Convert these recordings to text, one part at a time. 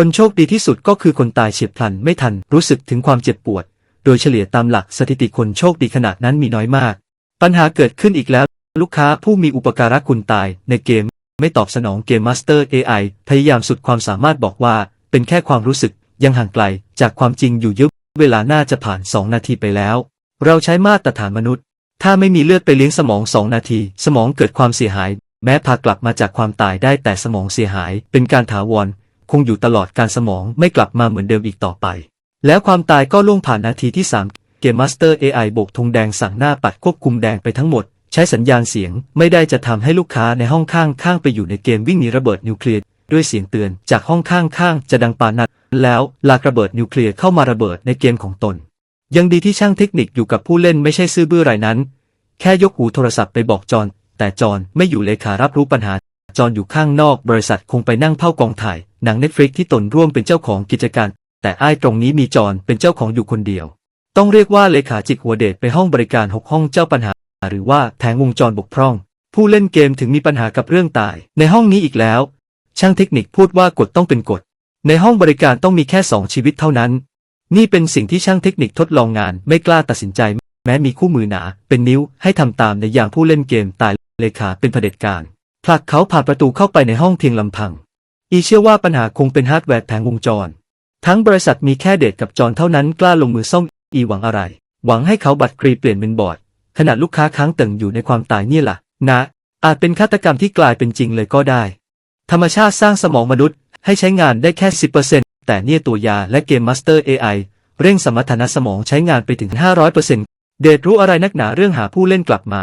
คนโชคดีที่สุดก็คือคนตายเฉียบพลันไม่ทันรู้สึกถึงความเจ็บปวด โดยเฉลี่ยตามหลักสถิติคนโชคดีขนาดนั้นมีน้อยมาก ปัญหาเกิดขึ้นอีกแล้ว ลูกค้าผู้มีอุปการะคุณตายในเกม ไม่ตอบสนองเกมมาสเตอร์ AI พยายามสุดความสามารถบอกว่า เป็นแค่ความรู้สึกยังห่างไกล จากความจริงอยู่เยอะเวลาน่าจะผ่าน 2 นาทีไปแล้ว เราใช้มาตรฐานมนุษย์ ถ้าไม่มีเลือดไปเลี้ยงสมอง 2 นาที สมองเกิดความเสียหาย แม้พากลับมาจากความตายได้แต่สมองเสียหาย เป็นการถาวร คงอยู่ตลอดการสมองไม่กลับมาเหมือนเดิมอีกต่อไป แล้วความตายก็ล่วงผ่านนาทีที่ 3 เกมมาสเตอร์ AI โบกธงแดงสั่งหน้าปัดควบคุมแดงไปทั้งหมด ใช้สัญญาณเสียงไม่ได้จะทำให้ลูกค้าในห้องข้างข้างไปอยู่ในเกมวิ่งหนีระเบิดนิวเคลียร์ด้วยเสียงเตือนจากห้องข้างข้างจะดังปานัด แล้วลากระเบิดนิวเคลียร์เข้ามาระเบิดในเกมของตน ยังดีที่ช่างเทคนิคอยู่กับผู้เล่นไม่ใช่ซื่อบื้อรายนั้น แค่ยกหูโทรศัพท์ไปบอกจอนแต่จอนไม่อยู่เลขารับรู้ปัญหา จอนอยู่ข้างนอกบริษัทคงไปนั่งเผากองถ่าย หนังเน็ตฟลิกที่ตนร่วมเป็นเจ้าของกิจการ แต่อ้ายตรงนี้มีจอนเป็นเจ้าของอยู่คนเดียว ต้องเรียกว่าเลขาจิกหัวเดชไปห้องบริการหกห้องเจ้าปัญหา หรือว่าแผงวงจรบกพร่อง ผู้เล่นเกมถึงมีปัญหากับเรื่องตาย ในห้องนี้อีกแล้ว ช่างเทคนิคพูดว่ากฎต้องเป็นกฎ ในห้องบริการต้องมีแค่สองชีวิตเท่านั้น นี่เป็นสิ่งที่ช่างเทคนิคทดลองงานไม่กล้าตัดสินใจ แม้มีคู่มือหนา เป็นนิ้วให้ทำตามในอย่างผู้เล่นเกมตายเลขาเป็นเผด็จการผลักเขาผ่านประตูเข้าไปในห้องเพียงลำพัง อีเชื่อว่าปัญหาคงเป็นฮาร์ดแวร์แผงวงจร ทั้งบริษัทมีแค่เดทกับจอนเท่านั้นกล้าลงมือซ่อมอีหวังอะไร หวังให้เขาบัตรกรีเปลี่ยนเป็นบอร์ด ขนาดลูกค้าค้างเติ่งอยู่ในความตายเนี่ยล่ะ นะ อาจเป็นฆาตกรรมที่กลายเป็นจริงเลยก็ได้ ธรรมชาติสร้างสมองมนุษย์ให้ใช้งานได้แค่ 10%แต่เนี่ยตัวยาและเกมมาสเตอร์ AI เร่งสมรรถนะสมองใช้งานไปถึง 500%เดทรู้อะไรนักหนาเรื่องหาผู้เล่นกลับมา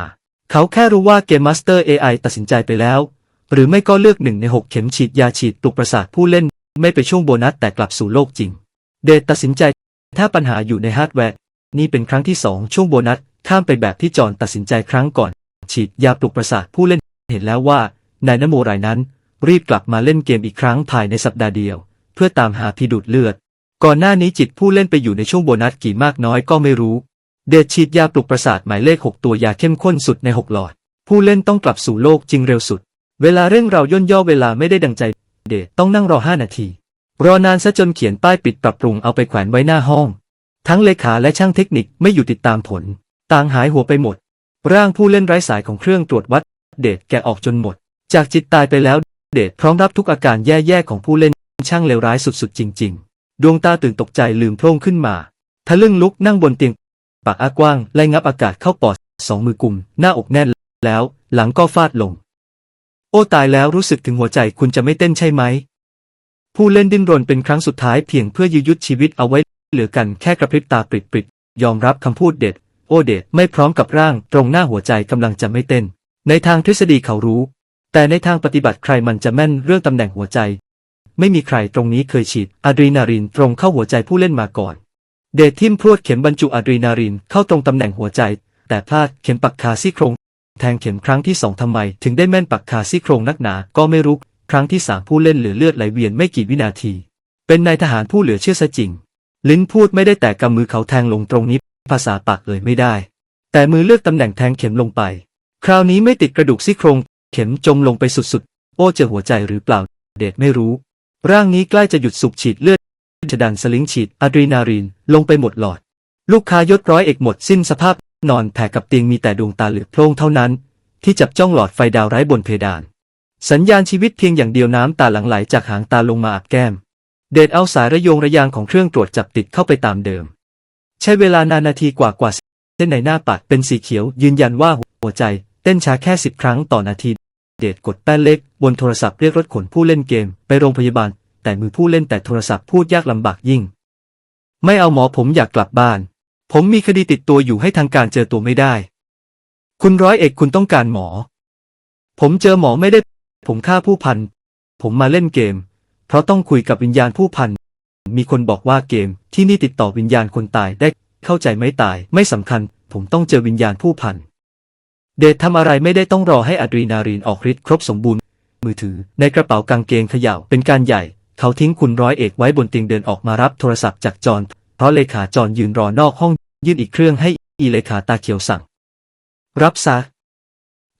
เขาแค่รู้ว่าเกมมาสเตอร์ AI ตัดสินใจไปแล้ว หรือไม่ก็เลือกหนึ่งในหกเข็มฉีดยาฉีดปลุกประสาทผู้เล่น ไม่ไปช่วงโบนัสแต่กลับสู่โลกจริง เดทตัดสินใจ ถ้าปัญหาอยู่ในฮาร์ดแวร์ นี่เป็นครั้งที่สองช่วงโบนัส ข้ามไปแบบที่จอนตัดสินใจครั้งก่อน ฉีดยาปลุกประสาทผู้เล่น เห็นแล้วว่านายนโมรายนั้น รีบกลับมาเล่นเกมอีกครั้งภายในสัปดาห์เดียว เพื่อตามหาพีดูดเลือด ก่อนหน้านี้จิตผู้เล่นไปอยู่ในช่วงโบนัสกี่มากน้อยก็ไม่รู้ เดชฉีดยาปลุกประสาทหมายเลข 6 ตัวยาเข้มข้นสุดใน 6 หลอด ผู้เล่นต้องกลับสู่โลกจริงเร็วสุด เวลาเร่งเราย่นย่อเวลาไม่ได้ดังใจ เดต้องนั่งรอ5นาที รอนานซะจนเขียนป้ายปิดปรับปรุงเอาไปแขวนไว้หน้าห้อง ทั้งเลขาและช่างเทคนิคไม่อยู่ติดตามผล ต่างหายหัวไปหมด ร่างผู้เล่นไร้สายของเครื่องตรวจวัด เดชแกะออกจนหมด จากจิตตายไปแล้ว เดชพร้อมรับทุกอาการแย่ๆของผู้เล่นช่างเลวร้ายสุดๆ จริง ๆ ดวงตาตื่นตกใจลืมโพร่งขึ้นมาทะลึ่งลุกนั่งบนเตียง ปากอ้ากว้างไล่งับอากาศเข้าปอดสองมือกุม หน้าอกแน่นแล้ว หลังก็ฟาดลง อ้ตายแล้วรู้สึกถึงหัวใจคุณจะไม่เต้นใช่ไหม ผู้เล่นดิ้นรนเป็นครั้งสุดท้ายเพียงเพื่อยื้อยุดชีวิตเอาไว้เหลือกันแค่กระพริบตาปริบๆยอมรับคำพูดเด็ด โอเดดไม่พร้อมกับร่างตรงหน้าหัวใจกำลังจะไม่เต้น ในทางทฤษฎีเขารู้ แต่ในทางปฏิบัติใครมันจะแม่นเรื่องตำแหน่งหัวใจ ไม่มีใครตรงนี้เคยฉีดอะดรีนาลินตรงเข้าหัวใจผู้เล่นมาก่อน เดททิมพรวดเข็มบรรจุอะดรีนาลินเข้าตรงตำแหน่งหัวใจ แต่พลาดเข็มปักคาซี่โครง แทงเข็มครั้งที่สองทำไม ถึงได้แม่นปักคาซี่โครงนักหนา ก็ไม่รู้ครั้งที่สามผู้เล่นเหลือเลือดไหลเวียนไม่กี่วินาที เป็นนายทหารผู้เหลือเชื่อซะจริง ลิ้นพูดไม่ได้แต่กำมือเขาแทงลงตรงนี้ ภาษาปากเอ่ยไม่ได้ แต่มือเลือกตำแหน่งแทงเข็มลงไป คราวนี้ไม่ติดกระดูกซี่โครง เข็มจมลงไปสุดๆ โอ้เจอหัวใจหรือเปล่า เดชไม่รู้ ร่างนี้ใกล้จะหยุดสูบฉีดเลือดจะดันสลิงฉีดอะดรีนาลีนลงไปหมดหลอด ลูกค้ายศร้อยเอกหมดสิ้นสภาพ นอนแผ่กับเตียงมีแต่ดวงตาเหลือโพร่งเท่านั้น ที่จับจ้องหลอดไฟดาวไร้บนเพดาน สัญญาณชีวิตเพียงอย่างเดียวน้ำตาหลังไหลจากหางตาลงมาอาบแก้ม เดชเอาสายระยงระยางของเครื่องตรวจจับติดเข้าไปตามเดิม ใช้เวลานานนาทีกว่ากว่าเส้นในหน้าปัดเป็นสีเขียวยืนยันว่าหัวใจ เต้นช้าแค่สิบครั้งต่อนาที เดชกดแป้นเล็ก บนโทรศัพท์เรียกรถขนผู้เล่นเกมไปโรงพยาบาล แต่มือผู้เล่นแต่โทรศัพท์พูดยากลำบากยิ่ง ไม่เอาหมอผมอยากกลับบ้าน ผมมีคดีติดตัวอยู่ให้ทางการเจอตัวไม่ได้ คุณร้อยเอกคุณต้องการหมอ ผมเจอหมอไม่ได้ ผมฆ่าผู้พัน ผมมาเล่นเกม เพราะต้องคุยกับวิญญาณผู้พัน มีคนบอกว่าเกมที่นี่ติดต่อวิญญาณคนตายได้ เข้าใจไม่ตาย ไม่สำคัญ ผมต้องเจอวิญญาณผู้พัน เดททำอะไรไม่ได้ต้องรอให้อะดรีนาลีนออกฤทธิ์ครบสมบูรณ์ มือถือ ในกระเป๋ากางเกงเขย่าเป็นการใหญ่ เขาทิ้งคุณร้อยเอกไว้บนเตียงเดินออกมารับโทรศัพท์จากจอน เพราะเลขาจอนยืนรอนอกห้องยื่นอีกเครื่องให้อีเลขาตาเขียวสั่ง รับซะ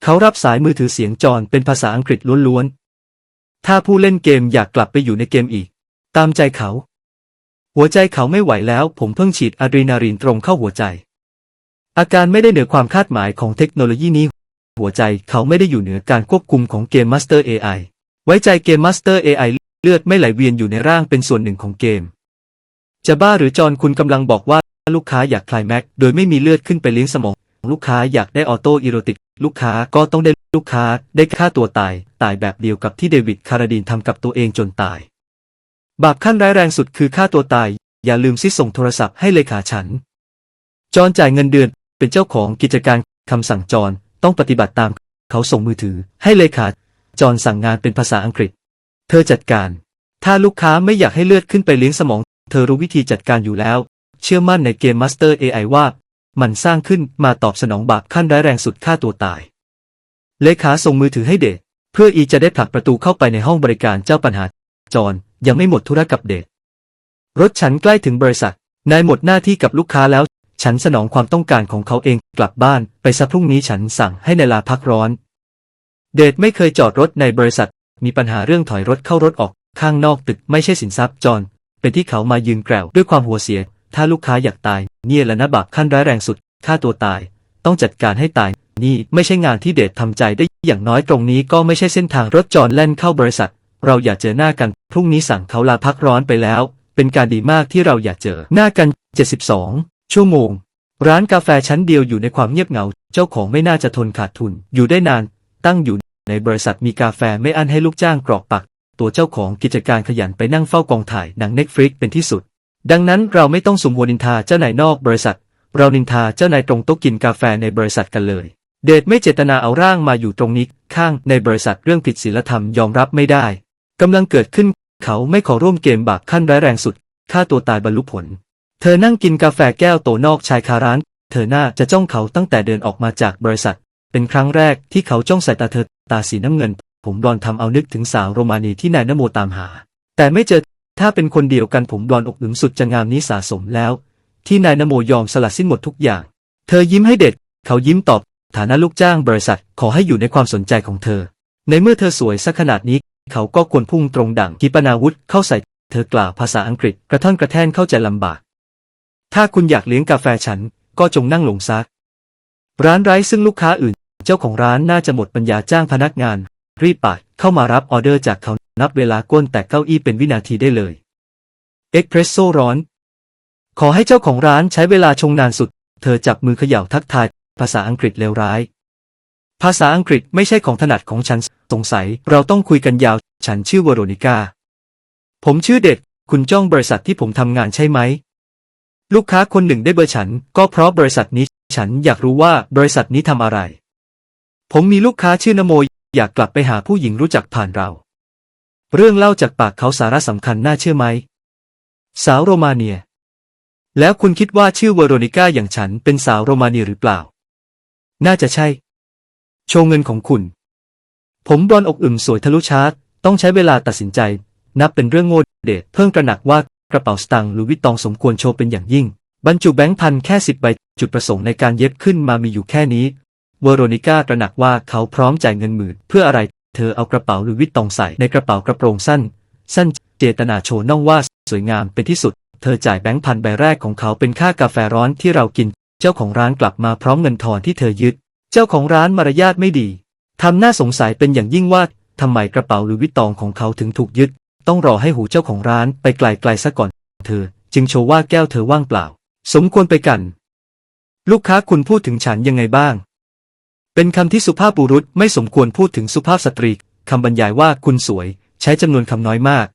เขารับสายมือถือเสียงจอนเป็นภาษาอังกฤษล้วนๆ ถ้าผู้เล่นเกมอยากกลับไปอยู่ในเกมอีก ตามใจเขา หัวใจเขาไม่ไหวแล้ว ผมเพิ่งฉีดอะดรีนาลีนตรงเข้าหัวใจ อาการไม่ได้เหนือความคาดหมายของเทคโนโลยีนี้ หัวใจเขาไม่ได้อยู่เหนือการควบคุมของเกม Master AI ไว้ใจเกม Master AI เลือดไม่ไหลเวียนอยู่ในร่างเป็นส่วนหนึ่งของเกม จะบ้าหรือจอนคุณกำลังบอกว่าลูกค้าอยากคลายแม็กโดยไม่มีเลือดขึ้นไปเลี้ยงสมอง ลูกค้าอยากได้ออโต้อีโรติก ลูกค้าก็ต้องได้ลูกค้าได้ฆ่าตัวตาย ตายแบบเดียวกับที่เดวิดคาราดีนทำกับตัวเองจนตาย บาปขั้นร้ายแรงสุดคือฆ่าตัวตาย อย่าลืมซิส่งโทรศัพท์ให้เลขาฉัน จอนจ่ายเงินเดือน เป็นเจ้าของกิจการคำสั่งจอนต้องปฏิบัติตาม เขาส่งมือถือ ให้เลขาจอนสั่งงานเป็นภาษาอังกฤษ เธอจัดการ ถ้าลูกค้าไม่อยากให้เลือดขึ้นไปเลี้ยงสมอง เธอรู้วิธีจัดการอยู่แล้ว เชื่อมั่นในเกม Master AI ว่า มันสร้างขึ้นมาตอบสนองบาปขั้นร้ายแรงสุดฆ่าตัวตาย เลขาส่งมือถือให้เดทเพื่ออีจะได้ผลักประตูเข้าไปในห้องบริการเจ้าปัญหา จอนยังไม่หมดธุระกับเดทรถฉันใกล้ถึงบริษัท นายหมดหน้าที่กับลูกค้าแล้ว ฉันสนองความต้องการของเขาเองกลับบ้านไปซะพรุ่งนี้ฉันสั่งให้ในายลาพักร้อน เดทไม่เคยจอดรถในบริษัท มีปัญหาเรื่องถอยรถเข้ารถออกข้างนอกตึกไม่ใช่สินทรัพย์จอน เป็นที่เขามายืนแกวด้วยความหัวเสีย ถ้าลูกค้าอยากตาย เนี่ยแหละนะบาปขั้นร้ายแรงสุดฆ่าตัวตาย ต้องจัดการให้ตาย นี่ไม่ใช่งานที่เดททำใจได้อย่างน้อยตรงนี้ก็ไม่ใช่เส้นทางรถจอนแล่นเข้าบริษัท เราอย่าเจอหน้ากัน พรุ่งนี้สั่งเขาลาพักร้อนไปแล้ว เป็นการดีมากที่เราอย่าเจอหน้ากัน 72 ชั่วโมง ร้านกาแฟชั้นเดียวอยู่ในความเงียบเหงา เจ้าของไม่น่าจะทนขาดทุน อยู่ได้นาน ตั้งอยู่ในบริษัทมีกาแฟไม่อั้นให้ลูกจ้างกรอกปัก ตัวเจ้าของกิจการขยันไปนั่งเฝ้ากองถ่ายหนังเน็ตฟลิกเป็นที่สุด ดังนั้นเราไม่ต้องสมหัวนินทาเจ้านายนอกบริษัท เรานินทาเจ้านายตรงโต๊ะกินกาแฟในบริษัทกันเลย เดชไม่เจตนาเอาร่างมาอยู่ตรงนี้ข้างในบริษัทเรื่องผิดศีลธรรมยอมรับไม่ได้กำลังเกิดขึ้น เขาไม่ขอร่วมเกมบาปขั้นร้ายแรงสุดฆ่าตัวตายบรรลุผล เธอนั่งกินกาแฟแก้วโตนอกชายคาร้าน เธอหน้าจะจ้องเขาตั้งแต่เดินออกมาจากบริษัท เป็นครั้งแรกที่เขาจ้องสายตาเธอตาสีน้ำเงิน ผมบลอนทำเอานึกถึงสาวโรมานีที่นายนโมตามหา แต่ไม่เจอถ้าเป็นคนเดียวกันผมบลอนอกหึงสุดจะงามนี้สะสมแล้ว ที่นายนโมยอมสละสิ้นหมดทุกอย่าง เธอยิ้มให้เด็ด เขายิ้มตอบ ฐานะลูกจ้างบริษัทขอให้อยู่ในความสนใจของเธอ ในเมื่อเธอสวยสักขนาดนี้ เขาก็ควรพุ่งตรงดั่งขีปนาวุธเข้าใส่ เธอกล่าวภาษาอังกฤษกระท่อนกระแท่นเข้าใจลำบาก ถ้าคุณอยากเลี้ยงกาแฟฉันก็จงนั่งลงซัก ร้านไร้ซึ่งลูกค้าอื่น เจ้าของร้านน่าจะหมดปัญญาจ้างพนักงาน รีบปาดเข้ามารับออเดอร์จากเขานับเวลาก้นแต่เก้าอี้เป็นวินาทีได้เลย เอ็กเพรสโซร้อน ขอให้เจ้าของร้านใช้เวลาชงนานสุด เธอจับมือเขย่าทักทาย ภาษาอังกฤษเลวร้าย ภาษาอังกฤษไม่ใช่ของถนัดของฉัน สงสัยเราต้องคุยกันยาว ฉันชื่อวโรนิกา ผมชื่อเด็กคุณจ้องบริษัทที่ผมทำงานใช่ไหม ลูกค้าคนหนึ่งได้เบอร์ฉัน ก็เพราะบริษัทนี้ ฉันอยากรู้ว่าบริษัทนี้ทำอะไร ผมมีลูกค้าชื่อนโม อยากกลับไปหาผู้หญิงรู้จักผ่านเรา เรื่องเล่าจากปากเขาสาระสำคัญน่าเชื่อไหม สาวโรมาเนีย แล้วคุณคิดว่าชื่อเวโรนิก้าอย่างฉันเป็นสาวโรมาเนียหรือเปล่า น่าจะใช่ โชว์เงินของคุณ ผมบลอนอกอึมสวยทะลุชาร์ตต้องใช้เวลาตัดสินใจ นับเป็นเรื่องโง่เดชเพิ่งตระหนักว่ากระเป๋าสตางค์หรือวิตตองสมควรโชว์เป็นอย่างยิ่ง บรรจุแบงค์พันแค่สิบใบจุดประสงค์ในการเย็บขึ้นมามีอยู่แค่นี้ เวโรนิก้าตระหนักว่าเขาพร้อมจ่ายเงินหมื่นเพื่ออะไร เธอเอากระเป๋าหรือวิตตองใส่ในกระเป๋ากระโปรงสั้น สั้นเจตนาโชว์น่องว่าสวยงามเป็นที่สุด เธอจ่ายแบงค์พันใบแรกของเขาเป็นค่ากาแฟร้อนที่เรากิน เจ้าของร้านกลับมาพร้อมเงินทอนที่เธอยึด เจ้าของร้านมารยาทไม่ดีทำหน้าสงสัยเป็นอย่างยิ่งว่าทำไมกระเป๋าหรือวิตตองของเขาถึงถูกยึด ต้องรอให้หูเจ้าของร้านไปไกลๆซะก่อน เธอ จึงโชว์ว่าแก้วเธอว่างเปล่า สมควรไปกัน ลูกค้าคุณพูดถึงฉันยังไงบ้าง เป็นคำที่สุภาพบุรุษไม่สมควรพูดถึงสุภาพสตรีคำบรรยายว่าคุณสวย ใช้จำนวนคำน้อยมาก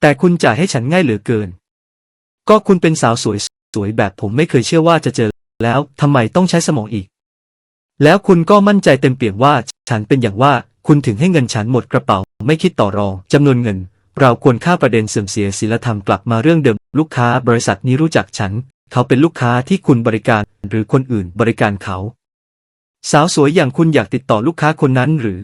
แต่คุณจ่ายให้ฉันง่ายเหลือเกิน ก็คุณเป็นสาวสวยสวยแบบผมไม่เคยเชื่อว่าจะเจอ แล้วทำไมต้องใช้สมองอีก แล้วคุณก็มั่นใจเต็มเปี่ยมว่า ฉันเป็นอย่างว่าคุณถึงให้เงินฉันหมดกระเป๋า ไม่คิดต่อรองจำนวนเงิน เราควรค่าประเด็นเสื่อมเสียศีลธรรมกลับมาเรื่องเดิม ลูกค้าบริษัทนี้รู้จักฉัน เขาเป็นลูกค้าที่คุณบริการ หรือคนอื่นบริการเขา สาวสวยอย่างคุณอยากติดต่อลูกค้าคนนั้นหรือ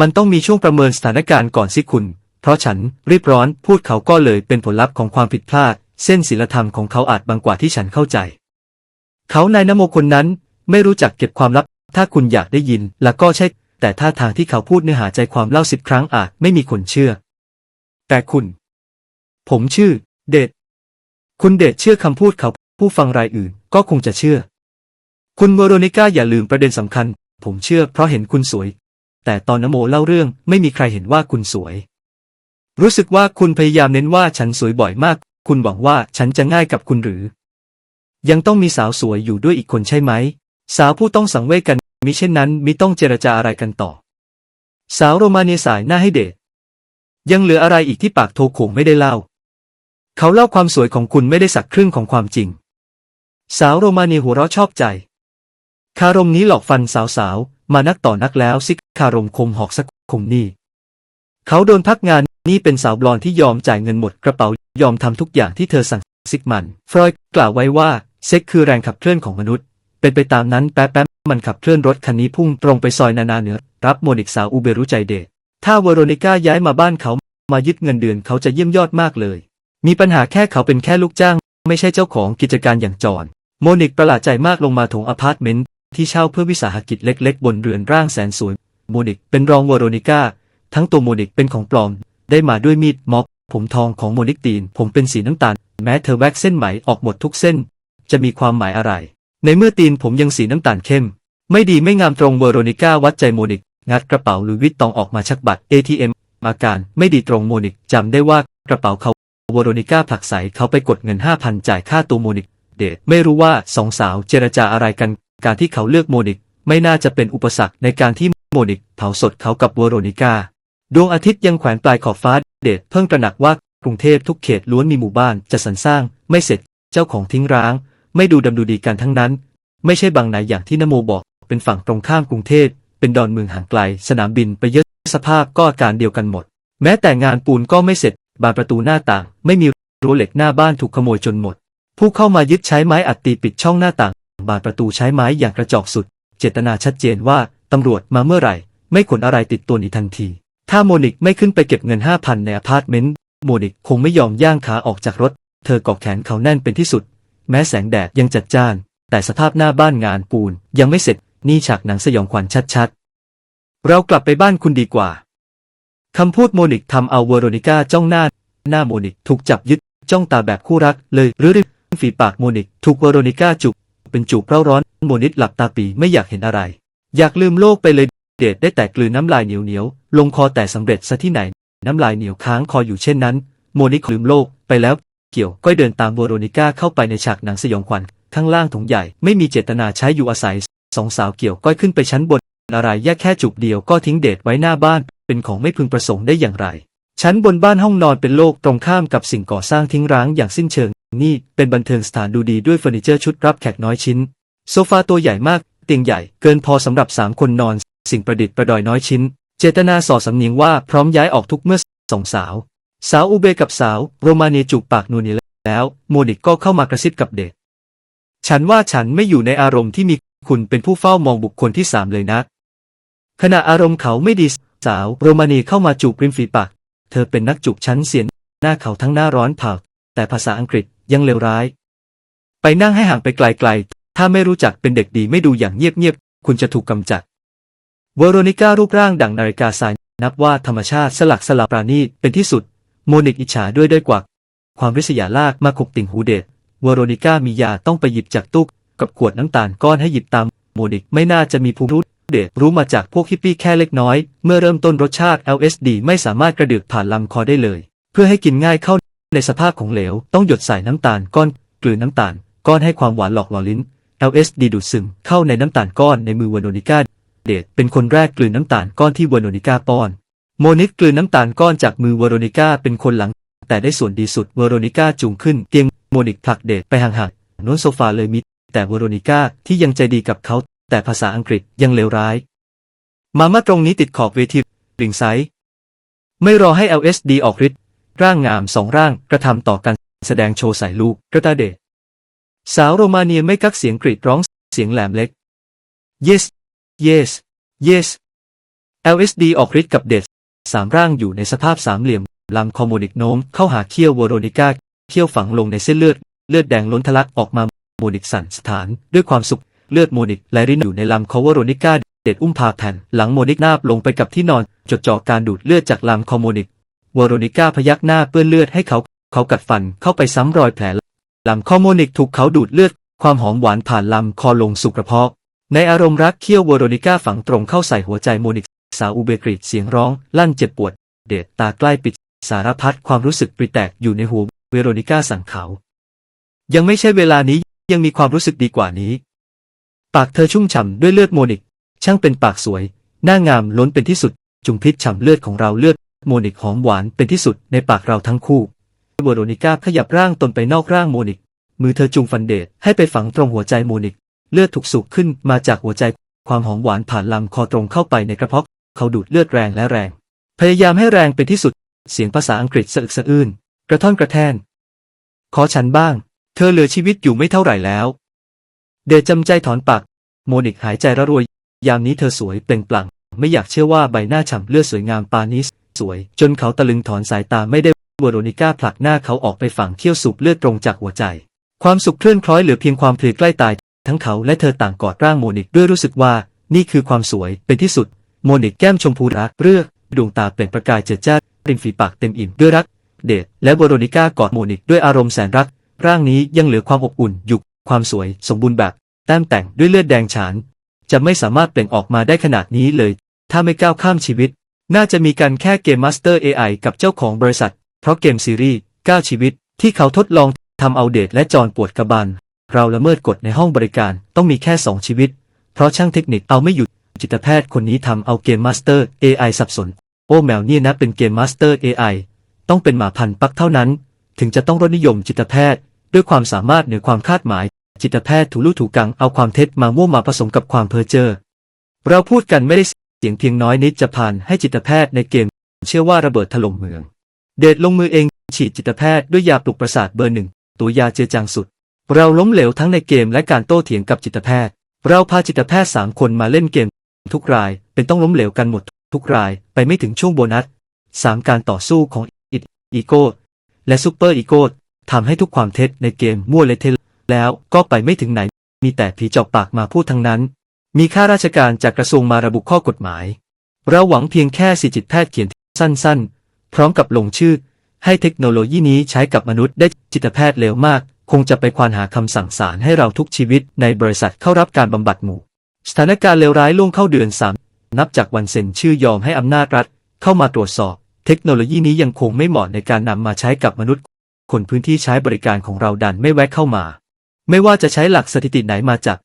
มันต้องมีช่วงประเมินสถานการณ์ก่อนสิคุณ เพราะฉันรีบร้อนพูดเขาก็เลยเป็นผลลัพธ์ของความผิดพลาด เส้นศีลธรรมของเขาอาจบางกว่าที่ฉันเข้าใจ เขานายนโมคนนั้นไม่รู้จักเก็บความลับ ถ้าคุณอยากได้ยินแล้วก็ใช่ แต่ท่าทางที่เขาพูดเนื้อหาใจความเล่าสิบครั้งอาจไม่มีคนเชื่อ แต่คุณ ผมชื่อ เดชคุณเดชเชื่อคำพูดเขาผู้ฟังรายอื่นก็คงจะเชื่อ คุณโวโรนิก้าอย่าลืมประเด็นสำคัญ ผมเชื่อเพราะเห็นคุณสวย แต่ตอนนโมเล่าเรื่องไม่มีใครเห็นว่าคุณสวย รู้สึกว่าคุณพยายามเน้นว่าฉันสวยบ่อยมาก คุณหวังว่าฉันจะง่ายกับคุณหรือ ยังต้องมีสาวสวยอยู่ด้วยอีกคนใช่ไหม สาวผู้ต้องสังเวยกัน มิเช่นนั้นมิต้องเจรจาอะไรกันต่อ สาวโรมาเนียสายหน้าให้เดชยังเหลืออะไรอีกที่ปากโทโขงไม่ได้เล่า เขาเล่าความสวยของคุณไม่ได้สักครึ่งของความจริง สาวโรมาเนียหัวเราะชอบใจ คารมนี้หลอกฟันสาวๆ มานักต่อนักแล้วซิกคารมคมหอกสักคมนี่ เขาโดนพักงานนี่เป็นสาวบลอนที่ยอมจ่ายเงินหมดกระเป๋ายอมทำทุกอย่างที่เธอสั่งซิกมัน ฟรอยด์กล่าวไว้ว่าเซ็กคือแรงขับเคลื่อนของมนุษย์ เป็นไปตามนั้นแป๊บๆมันขับเคลื่อนรถคันนี้พุ่งตรงไปซอยนานาเหนือ รับโมนิกสาวอูเบรุใจเดชถ้าเวโรนิก้าย้ายมาบ้านเขามายึดเงินเดือนเขาจะเยี่ยมยอดมากเลย มีปัญหาแค่เขาเป็นแค่ลูกจ้าง ไม่ใช่เจ้าของกิจการอย่างจอนโมนิกประหลาดใจมากลงมาถงอพาร์ตเมนต์ ที่เช่าเพื่อวิสาหกิจเล็ก ๆ บนเรือนร่างแสนสวยโมนิกเป็นรองเวโรนิก้า ทั้งตัวโมนิกเป็นของปลอม ได้มาด้วยมีดม็อบ ผมทองของโมนิกตีน ผมเป็นสีน้ำตาล แม้เธอแว็กเส้นไหมออกหมดทุกเส้น จะมีความหมายอะไร ในเมื่อตีนผมยังสีน้ำตาลเข้ม ไม่ดีไม่งามตรงเวโรนิก้าวัดใจโมนิก งัดกระเป๋าลุยวิตตองออกมาชักบัตร ATM อาการไม่ดีตรงโมนิกจำได้ว่ากระเป๋าเขาเวโรนิก้าผลักใสเขาไปกดเงิน 5,000 จ่ายค่าตัวโมนิก เดทไม่รู้ว่าสองสาวเจรจาอะไรกัน การที่เขาเลือกโมนิกไม่น่าจะเป็นอุปสรรคในการที่โมนิกเผาสดเขากับเวโรนิก้า ดวงอาทิตย์ยังแขวนปลายขอบฟ้าเดทเพิ่งตระหนักว่ากรุงเทพทุกเขตล้วนมีหมู่บ้านจะสรรสร้าง ไม่เสร็จเจ้าของทิ้งร้าง ไม่ดูดำดูดีกันทั้งนั้น ไม่ใช่บางไหนอย่างที่นโมบอก เป็นฝั่งตรงข้ามกรุงเทพเป็นดอนเมืองห่างไกล สนามบินไปเยอะสภาพก็อาการเดียวกันหมด แม้แต่งานปูนก็ไม่เสร็จ บานประตูหน้าต่าง ไม่มีรั้วเหล็กหน้าบ้านถูกขโมยจนหมด ผู้เข้ามายึดใช้ไม้อัดตีปิดช่องหน้าต่าง บานประตูใช้ไม้อย่างกระจอกสุด เจตนาชัดเจนว่าตำรวจมาเมื่อไหร่ ไม่ขนอะไรติดตัวหนีทันที ถ้าโมนิกไม่ขึ้นไปเก็บเงินห้าพันในอพาร์ตเมนต์โมนิกคงไม่ยอมย่างขาออกจากรถ เธอกาะแขนเขาแน่นเป็นที่สุด แม้แสงแดดยังจัดจ้าน แต่สภาพหน้าบ้านงานปูนยังไม่เสร็จนี่ฉากหนังสยองขวัญชัดๆ เรากลับไปบ้านคุณดีกว่าคำพูดโมนิกทำเอาเวโรนิก้าจ้องหน้า หน้าโมนิกถูกจับยึดจ้องตาแบบคู่รักเลยหรือริฝีปากโมนิกถูกเวโรนิก้าจุก เป็นจูบเร่าร้อนโมนิกหลับตาปีไม่อยากเห็นอะไร อยากลืมโลกไปเลยเดดได้แต่กลืนน้ำลายเหนียวเหนียวลงคอแต่สำเร็จซะที่ไหน น้ำลายเหนียวค้างคออยู่เช่นนั้น โมนิกลืมโลกไปแล้วเกี่ยวก้อยเดินตามเวโรนิก้าเข้าไปในฉากหนังสยองขวัญข้างล่างถุงใหญ่ไม่มีเจตนาใช้อยู่อาศัยสองสาวเกี่ยวก้อยขึ้นไปชั้นบนอะไรแยกแค่จุกเดียวก็ทิ้งเดทไว้หน้าบ้าน เป็นของไม่พึงประสงค์ได้อย่างไร ชั้นบนบ้านห้องนอนเป็นโลกตรงข้ามกับสิ่งก่อสร้างทิ้งร้างอย่างสิ้นเชิง นี่เป็นบันเทิงสถานดูดีด้วยเฟอร์นิเจอร์ชุดรับแขกน้อยชิ้น โซฟาตัวใหญ่มากเตียงใหญ่เกินพอสำหรับสามคนนอน สิ่งประดิษฐ์ประดอยน้อยชิ้น เจตนาส่อสำเนียงว่าพร้อมย้ายออกทุกเมื่อสองสาว สาวอูเบกับสาว โรมาเนียจูบปากนูนีแล้ว โมนิกก็เข้ามากระซิบกับเดทฉันว่าฉันไม่อยู่ในอารมณ์ที่มีคุณเป็นผู้เฝ้ามองบุคคลที่สามเลยนะ ขณะอารมณ์เขาไม่ดีสาวโรมาเนีเข้ามาจูบริมฝีปาก เธอเป็นนักจูบชั้นเสียนหน้าเขาทั้งหน้าร้อนเผาแต่ภาษาอังกฤษ ยังเลวร้าย ไปนั่งให้ห่างไปไกลๆ ถ้าไม่รู้จักเป็นเด็กดีไม่ดูอย่างเงียบๆ คุณจะถูกกำจัด เวโรนิก้ารูปร่างดังนาฬิกาทราย นับว่าธรรมชาติสลักสลาปราณีตเป็นที่สุด โมนิกอิจฉาด้วยด้วยกว่า ความริษยาลากมาขบติ่งหูเดชเวโรนิก้ามียาต้องไปหยิบจากตู้กับขวดน้ำตาลก้อนให้หยิบตาม โมนิกไม่น่าจะมีภูมิรู้เดชรู้มาจากพวกฮิปปี้แค่เล็กน้อย เมื่อเริ่มต้นรสชาติ LSD ไม่สามารถกระดึกผ่านลำคอได้เลย เพื่อให้กินง่ายเข้า ในสภาพของเหลว ต้องหยดใส่น้ำตาลก้อนกลืนน้ำตาล ก้อนให้ความหวานหลอกหล่อลิ้น LSD ดูดซึมเข้าในน้ำตาลก้อนในมือวาโนนิก้าเดชเป็นคนแรกกลืนน้ำตาลก้อนที่วาโนนิก้าป้อน โมนิกกลืนน้ำตาลก้อนจากมือวาโรนิก้าเป็นคนหลัง แต่ได้ส่วนดีสุดวาโรนิก้าจูงขึ้นเตียงโมนิกผลักเดชไปห่างๆโน้นโซฟาเลยมิดแต่วาโรนิก้าที่ยังใจดีกับเขา แต่ภาษาอังกฤษยังเลวร้าย มามาตรงนี้ติดขอบเวทีริงไซไม่รอให้ LSD ออกฤทธิ์ ร่างงามสองร่างกระทำต่อกันแสดงโชว์ใส่ลูกกระตาเดชสาวโรมาเนียไม่กักเสียงกรีดร้องเสียงแหลมเล็ก yes yes yes LSD ออกฤทธิ์กับเดชสามร่างอยู่ในสภาพสามเหลี่ยมลำคอมโมนิกโน้มเข้าหาเขี้ยววโรนิก้าเขี้ยวฝังลงในเส้นเลือด เลือดแดงล้นทะลักออกมาโมนิกสั่นสถาน ด้วยความสุขเลือดโมนิกไหลรินอยู่ในลำคอวโรนิก้าเดชอุ้มพาแผ่นหลังโมนิกนาบลงไปกับที่นอน จดจ่อการดูดเลือดจากลำคอโมนิก วโรนิก้าพยักหน้าเปื้อนเลือดให้เขา เขากัดฟันเข้าไปซ้ำรอยแผลลำคอโมนิกถูกเขาดูดเลือด ความหอมหวานผ่านลำคอลงสู่กระเพาะ ในอารมณ์รักเคี่ยวเวโรนิก้าฝังตรงเข้าใส่หัวใจโมนิก สาวอุเบกริดเสียงร้องลั่นเจ็บปวด เดดตาใกล้ปิด สารพัดความรู้สึกปริแตกอยู่ในหัวเวโรนิก้าสั่งเขา ยังไม่ใช่เวลานี้ยังมีความรู้สึกดีกว่านี้ ปากเธอชุ่มฉ่ำด้วยเลือดโมนิก ช่างเป็นปากสวย หน้างามล้นเป็นที่สุด จุงพิษฉ่ำเลือดของเราเลือด โมนิกหอมหวานเป็นที่สุดในปากเราทั้งคู่เวโรนิก้าขยับร่างตนไปนอกร่างโมนิก มือเธอจุงฟันเดดให้ไปฝังตรงหัวใจโมนิก เลือดถูกสูบขึ้นมาจากหัวใจ ความหอมหวานผ่านลำคอตรงเข้าไปในกระเพาะ เขาดูดเลือดแรงและแรง พยายามให้แรงเป็นที่สุด เสียงภาษาอังกฤษสะอึกสะอื้น กระท่อนกระแทน ขอฉันบ้าง เธอเหลือชีวิตอยู่ไม่เท่าไหร่แล้ว เดชจำใจถอนปาก โมนิกหายใจระรวย ยามนี้เธอสวยเปล่งปลั่ง ไม่อยากเชื่อว่าใบหน้าฉ่ำเลือดสวยงามปานนี้ สวย จนเขาตะลึงถอนสายตาไม่ได้เวโรนิก้าผลักหน้าเขาออกไปฝั่งเที่ยวสูบเลือดตรงจากหัวใจ ความสุขเคลื่อนคล้อยเหลือเพียงความเพลียใกล้ตาย ทั้งเขาและเธอต่างกอดร่างโมนิกด้วยรู้สึกว่า นี่คือความสวยเป็นที่สุด โมนิกแก้มชมพูรักเรือกดวงตาเปล่งประกายเจิดจ้าริมฝีปากเต็มอิ่มด้วยรัก เดชและเวโรนิก้ากอดโมนิกด้วยอารมณ์แสนรัก ร่างนี้ยังเหลือความอบอุ่นอยู่ความสวยสมบูรณ์แบบแต้มแต่งด้วยเลือดแดงฉาน จะไม่สามารถเปล่งออกมาได้ขนาดนี้เลย ถ้าไม่ก้าวข้ามชีวิต น่าจะมีกันแค่เกมมาสเตอร์ AI กับเจ้าของบริษัท เพราะเกมซีรีส์ 9 ชีวิต ที่เขาทดลองทำเอาเดทและจอนปวดกระบาล เราละเมิดกฎในห้องบริการต้องมีแค่สองชีวิต เพราะช่างเทคนิคเอาไม่หยุด จิตแพทย์คนนี้ทำเอาเกมมาสเตอร์ AI สับสน โอ้แมวเนี่ยนะเป็นเกมมาสเตอร์ AI ต้องเป็นหมาพันธุ์ปักเท่านั้น ถึงจะต้องรสนิยมจิตแพทย์ ด้วยความสามารถเหนือความคาดหมาย จิตแพทย์ถูลู่ถูกังเอาความเท็จมามั่วมาผสมกับความเพ้อเจ้อเราพูดกันไม่ได้ เสียงเพียงน้อยนิดจะผ่านให้จิตแพทย์ในเกม เชื่อว่าระเบิดถล่มเมือง เดดลงมือเองฉีดจิตแพทย์ด้วยยาปลุกประสาทเบอร์หนึ่งตัวยาเจือจางสุด เราล้มเหลวทั้งในเกมและการโต้เถียงกับจิตแพทย์ เราพาจิตแพทย์สามคนมาเล่นเกม ทุกรายเป็นต้องล้มเหลวกันหมด ทุกรายไปไม่ถึงช่วงโบนัสสามการต่อสู้ของอิดอีโก้และซูเปอร์อีโก้ทำให้ทุกความเท็จในเกมมั่วเละเทะแล้วก็ไปไม่ถึงไหน มีแต่ผีจอกปากมาพูดทั้งนั้น มีข้าราชการจากกระทรวงมาระบุข้อกฎหมาย เราหวังเพียงแค่สิจิตแพทย์เขียนสั้นๆ พร้อมกับลงชื่อ ให้เทคโนโลยีนี้ใช้กับมนุษย์ได้จิตแพทย์เร็วมาก คงจะไปควานหาคำสั่งสารให้เราทุกชีวิตในบริษัทเข้ารับการบำบัดหมู่ สถานการณ์เลวร้ายล่วงเข้าเดือนสามนับจากวันเซ็นชื่อยอมให้อำนาจรัฐ เข้ามาตรวจสอบ เทคโนโลยีนี้ยังคงไม่เหมาะในการนำมาใช้กับมนุษย์ คนพื้นที่ใช้บริการของเราดันไม่แวะเข้ามา ไม่ว่าจะใช้หลักสถิติไหนมาจาก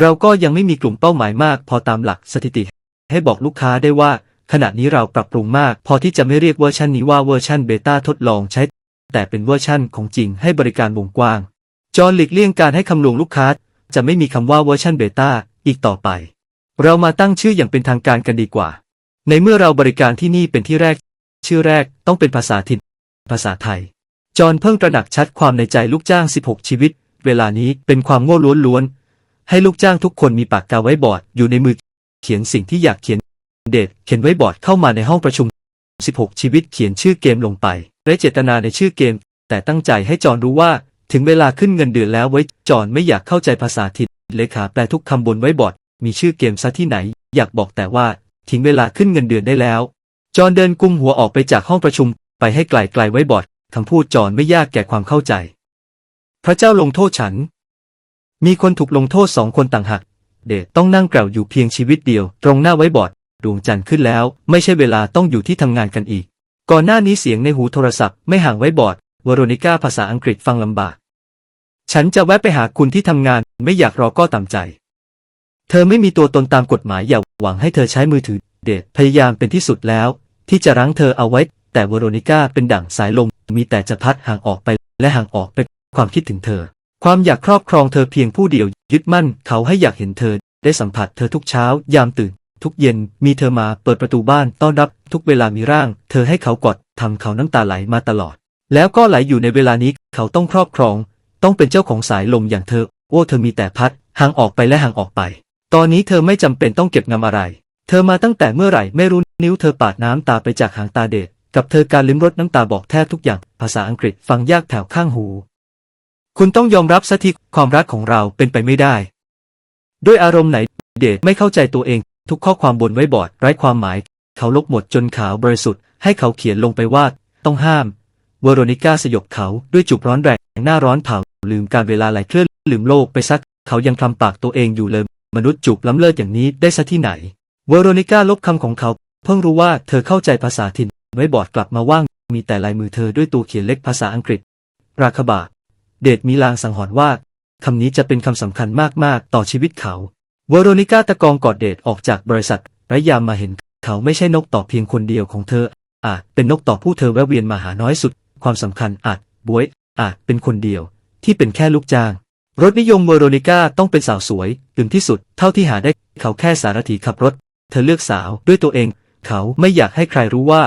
เราก็ยังไม่มีกลุ่มเป้าหมายมาก พอตามหลักสถิติ ให้บอกลูกค้าได้ว่า ขณะนี้เราปรับปรุงมาก พอที่จะไม่เรียกเวอร์ชันนี้ว่าเวอร์ชันเบต้าทดลองใช้ แต่เป็นเวอร์ชันของจริงให้บริการวงกว้าง จอหลีกเลี่ยงการให้คำลวงลูกค้า จะไม่มีคำว่าเวอร์ชันเบต้าอีกต่อไป เรามาตั้งชื่ออย่างเป็นทางการกันดีกว่า ในเมื่อเราบริการที่นี่เป็นที่แรก ชื่อแรกต้องเป็นภาษาถิ่น ภาษาไทย จอนเพิ่งตระหนักชัดความในใจลูกจ้าง 16 ชีวิต เวลานี้เป็นความโง่ล้วนๆ ให้ลูกจ้างทุกคนมีปากกาไว้บอร์ดอยู่ในมือ เขียนสิ่งที่อยากเขียน เดทเขียนไว้บอร์ดเข้ามาในห้องประชุม 16 ชีวิตเขียนชื่อเกมลงไปและเจตนาในชื่อเกม แต่ตั้งใจให้จอนรู้ว่า ถึงเวลาขึ้นเงินเดือนแล้วไว้จอนไม่อยากเข้าใจภาษาถิ่นเลขาแปลทุกคำบนไว้บอร์ดมีชื่อเกมซะที่ไหน อยากบอกแต่ว่าถึงเวลาขึ้นเงินเดือนได้แล้ว จอนเดินกุมหัวออกไปจากห้องประชุม ไปให้ไกลไกลๆไว้บอร์ดคำพูดจอนไม่ยากแก่ความเข้าใจ พระเจ้าลงโทษฉัน มีคนถูกลงโทษสองคนต่างหากเดชต้องนั่งแกล่วอยู่เพียงชีวิตเดียว ตรงหน้าไว้บอร์ดดวงจันทร์ขึ้นแล้ว ไม่ใช่เวลาต้องอยู่ที่ทำงานกันอีก ก่อนหน้านี้เสียงในหูโทรศัพท์ไม่ห่างไว้บอร์ดวโรนิก้าภาษาอังกฤษฟังลำบาก ฉันจะแวะไปหาคุณที่ทำงาน ไม่อยากรอก็ตามใจ เธอไม่มีตัวตนตามกฎหมายอย่าหวังให้เธอใช้มือถือ เดชพยายามเป็นที่สุดแล้ว ที่จะรั้งเธอเอาไว้ แต่วโรนิก้าเป็นดั่งสายลมมีแต่จะพัดห่างออกไป และห่างออกไปความคิดถึงเธอ ความอยากครอบครองเธอเพียงผู้เดียว ยึดมั่นเขาให้อยากเห็นเธอ ได้สัมผัสเธอทุกเช้า ยามตื่น ทุกเย็นมีเธอมาเปิดประตูบ้านต้อนรับ ทุกเวลามีร่าง เธอให้เขากอดทำเขาน้ำตาไหลมาตลอด แล้วก็ไหลอยู่ในเวลานี้เขาต้องครอบครอง ต้องเป็นเจ้าของสายลมอย่างเธอ โอ้เธอมีแต่พัดห่างออกไปและห่างออกไป ตอนนี้เธอไม่จำเป็นต้องเก็บงำอะไร เธอมาตั้งแต่เมื่อไหร่ไม่รู้นิ้วเธอปาดน้ำตาไปจากหางตาเดชกับเธอการลิ้มรสน้ำตาบอกแทบทุกอย่าง ภาษาอังกฤษฟังยากแถวข้างหู คุณต้องยอมรับสักทีความรักของเราเป็นไปไม่ได้ ด้วยอารมณ์ไหนเดชไม่เข้าใจตัวเอง ทุกข้อความบนไว้บอร์ดไร้ความหมาย เขาลบหมดจนขาวบริสุทธิ์ให้เขาเขียนลงไปว่า ต้องห้ามเวโรนิก้าสยบเขาด้วยจูบร้อนแรงหน้าร้อนเผาลืมการเวลาไหลเคลื่อนลืมโลกไปซัก เขายังคลำปากตัวเองอยู่เลย มนุษย์จูบล้ำเลิศอย่างนี้ได้ซะที่ไหน เวโรนิก้าลบคำของเขา เพิ่งรู้ว่าเธอเข้าใจภาษาถิ่นไว้บอร์ดกลับมาว่าง มีแต่ลายมือเธอด้วยตัวเขียนเล็กภาษาอังกฤษ ราคาบา เดชมีลางสังหรณ์ว่าคำนี้จะเป็นคำสำคัญมากๆ ต่อชีวิตเขาเวโรนิก้าตะกองกอดเดชออกจากบริษัทและยามมาเห็นเขาไม่ใช่นกต่อเพียงคนเดียวของเธอ อาจเป็นนกต่อผู้เธอแวะเวียนมาหาน้อยสุด ความสำคัญอาจบวย อาจเป็นคนเดียว ที่เป็นแค่ลูกจ้าง รถนิยมเวโรนิก้าต้องเป็นสาวสวยตื่นที่สุดเท่าที่หาได้เขาแค่สารถีขับรถ เธอเลือกสาวด้วยตัวเอง เขาไม่อยากให้ใครรู้ว่า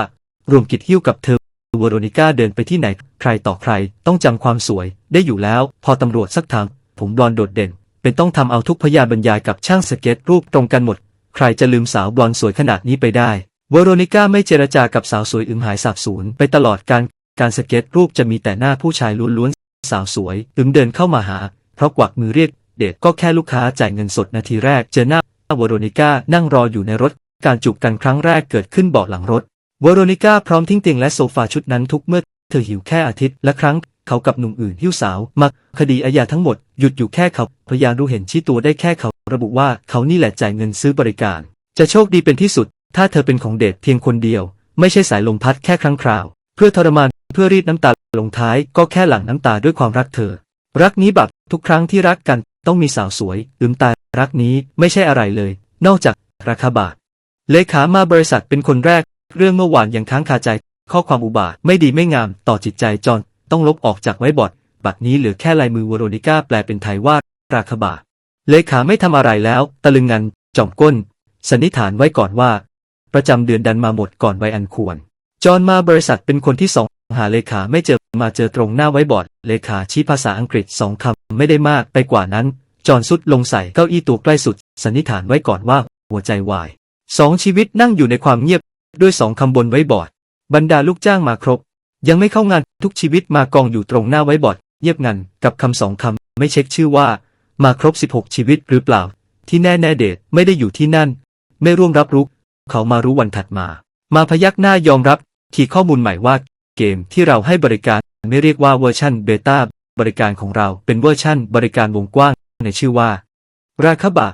รวมกิจหิ้วกับเธอเวโรนิก้าเดินไปที่ไหน ใครต่อใครต้องจำความสวยได้อยู่แล้ว พอตำรวจสักถามผมบลอนโดดเด่น เป็นต้องทำเอาทุกพยานบรรยายกับช่างสเก็ตรูปตรงกันหมด ใครจะลืมสาวบลอนสวยขนาดนี้ไปได้เวโรนิก้าไม่เจรจากับสาวสวยอึมหายสาบสูญไปตลอดการการสเก็ตรูปจะมีแต่หน้าผู้ชายล้วนๆสาวสวยอึมเดินเข้ามาหา เพราะกวักมือเรียก เดทก็แค่ลูกค้าจ่ายเงินสดนาทีแรกเจอหน้าเวโรนิก้านั่งรออยู่ในรถ การจูบกันครั้งแรกเกิดขึ้นเบาะหลังรถเวโรนิก้าพร้อมทิ้งเตียงและโซฟาชุดนั้นทุกเมื่อ ธอหิวแค่อาทิตย์ละครั้ง เขากับหนุ่มอื่นหิ้วสาวมักคดีอาญาทั้งหมดหยุดอยู่แค่เขาพยานรู้เห็นชี้ตัวได้แค่เขา ระบุว่าเขานี่แหละจ่ายเงินซื้อบริการ จะโชคดีเป็นที่สุด ถ้าเธอเป็นของเดทเพียงคนเดียว ไม่ใช่สายลมพัดแค่ครั้งคราว เพื่อทรมานเพื่อรีดน้ำตาลงท้ายก็แค่หลั่งน้ำตาด้วยความรักเธอ รักนี้แบบทุกครั้งที่รักกันต้องมีสาวสวยลืมตารักนี้ไม่ใช่อะไรเลย นอกจากราคาบาทเลขามาบริษัทเป็นคนแรก เรื่องเมื่อวานยังค้างคาใจ ข้อความอุบาทไม่ดีไม่งามต่อจิตใจจอนต้องลบออกจากไว้บอร์ดบัตรนี้เหลือแค่ลายมือวโรนิก้าแปลเป็นไทยว่าราคาบาเลขาไม่ทำอะไรแล้ว ตะลึงงันจ่อมก้น สันนิษฐานไว้ก่อนว่า ประจำเดือนดันมาหมดก่อนวัยอันควร จอห์นมาบริษัทเป็นคนที่สองหาเลขาไม่เจอมาเจอตรงหน้าไว้บอร์ดเลขาชี้ภาษาอังกฤษสองคำไม่ได้มากไปกว่านั้น จอห์นสุดลงใส่เก้าอี้ตัวใกล้สุด สันนิษฐานไว้ก่อนว่า หัวใจวายสองชีวิตนั่งอยู่ในความเงียบ ด้วยสองคำบนไว้บอร์ด บรรดาลูกจ้างมาครบ ยังไม่เข้างานทุกชีวิตมากองอยู่ตรงหน้าไว้บอร์ดเงียบงันกับคำสองคำไม่เช็คชื่อว่า มาครบ 16 ชีวิตหรือเปล่า ที่แน่แน่เดทไม่ได้อยู่ที่นั่น ไม่ร่วมรับรู้เขามารู้วันถัดมา มาพยักหน้ายอมรับทีข้อมูลใหม่ว่า เกมที่เราให้บริการไม่เรียกว่าเวอร์ชันเบต้าบริการของเราเป็นเวอร์ชันบริการวงกว้างในชื่อว่า ราคาบะ